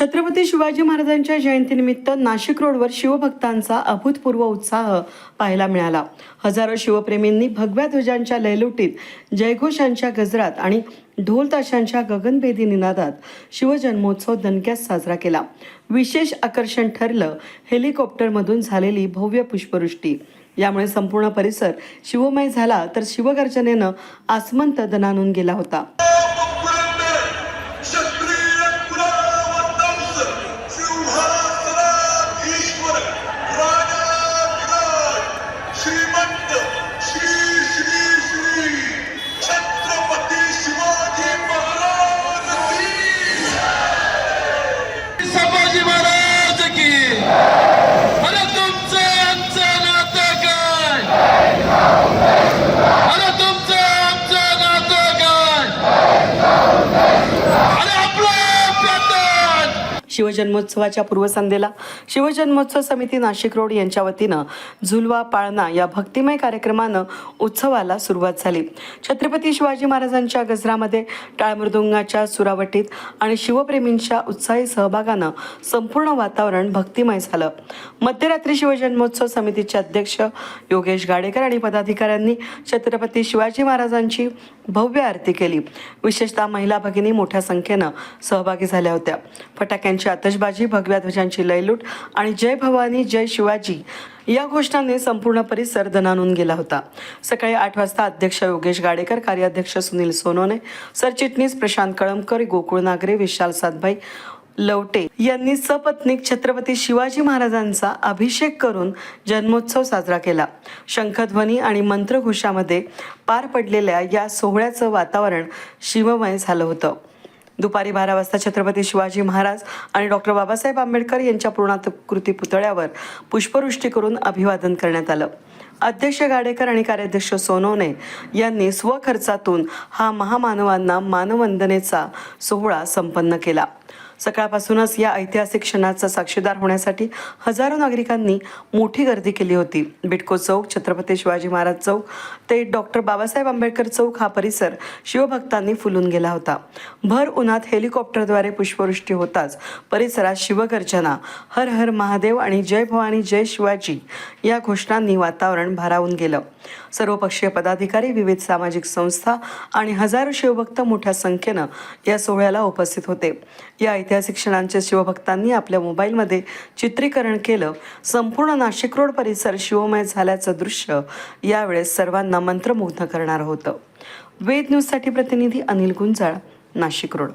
छत्रपती शिवाजी महाराजांच्या जयंतीनिमित्त नाशिक रोडवर शिवभक्तांचा अभूतपूर्व उत्साह पाहायला मिळाला. हजारो शिवप्रेमींनी भगव्या ध्वजांच्या लयलुटीत जयघोषांच्या गजरात आणि ढोल ताशांच्या गगनभेदी निनादात शिवजन्मोत्सव दणक्यात साजरा केला. विशेष आकर्षण ठरलं हेलिकॉप्टरमधून झालेली भव्य पुष्पवृष्टी. यामुळे संपूर्ण परिसर शिवमय झाला तर शिवगर्जनेनं आसमंत दणानून गेला होता. शिवजन्मोत्सवाच्या पूर्वसंध्येला शिवजन्मोत्सव समिती नाशिक रोड यांच्या वतीनं झुलवा पाळणा या भक्तिमय कार्यक्रमानं उत्सवाला सुरुवात झाली. छत्रपती शिवाजी महाराजांच्या गजरामध्ये टाळमृदुंगाच्या सुरावटीत आणि शिवप्रेमींच्या उत्साही सहभागानं संपूर्ण वातावरण भक्तिमय झालं. मध्यरात्री शिवजन्मोत्सव समितीचे अध्यक्ष योगेश गाडेकर आणि पदाधिकाऱ्यांनी छत्रपती शिवाजी महाराजांची भव्य आरती केली. विशेषतः महिला भगिनी मोठ्या संख्येनं सहभागी झाल्या होत्या. फटाक्यांची आतषबाजी भगव्या ध्वजांची लयलूट आणि जय भवानी जय शिवाजी या घोषणाने संपूर्ण परिसर दणानून गेला होता. सकाळी आठ वाजता अध्यक्ष योगेश गाडेकर कार्याध्यक्ष सुनील सोनोने सरचिटणीस प्रशांत कळमकर गोकुळ नागरे विशाल सातभाई लवटे यांनी सपत्नीक छत्रपती शिवाजी महाराजांचा अभिषेक करून जन्मोत्सव साजरा केला. शंखध्वनी आणि मंत्रघोषामध्ये पार पडलेल्या या सोहळ्याचं वातावरण शिवमय झालं होतं. दुपारी बारा वाजता छत्रपती शिवाजी महाराज आणि डॉक्टर बाबासाहेब आंबेडकर यांच्या पूर्णाकृती पुतळ्यावर पुष्पवृष्टी करून अभिवादन करण्यात आलं. अध्यक्ष गाडेकर आणि कार्याध्यक्ष सोनवणे यांनी स्वखर्चातून हा महामानवांना मानवंदनेचा सोहळा संपन्न केला. सकाळपासूनच या ऐतिहासिक क्षणाचा साक्षीदार होण्यासाठी हजारो नागरिकांनी मोठी गर्दी केली होती. बिटको चौक छत्रपती शिवाजी महाराज चौक ते डॉक्टर बाबासाहेब आंबेडकर चौक हा परिसर शिवभक्तांनी फुलून गेला होता. भर उन्हात हेलिकॉप्टरद्वारे पुष्पवृष्टी होताच परिसरात शिवगर्जना हर हर महादेव आणि जय भवानी जय शिवाजी या घोषणांनी वातावरण भारावून गेलं. सर्वपक्षीय पदाधिकारी विविध सामाजिक संस्था आणि हजारो शिवभक्त मोठ्या संख्येनं या सोहळ्याला उपस्थित होते. या ऐतिहासिक क्षणांचे शिवभक्तांनी आपल्या मोबाईलमध्ये चित्रीकरण केलं. संपूर्ण नाशिक रोड परिसर शिवमय झाल्याचं दृश्य यावेळेस सर्वांना मंत्रमुग्ध करणारं होतं. वेद न्यूजसाठी प्रतिनिधी अनिल गुंजाळ नाशिक रोड.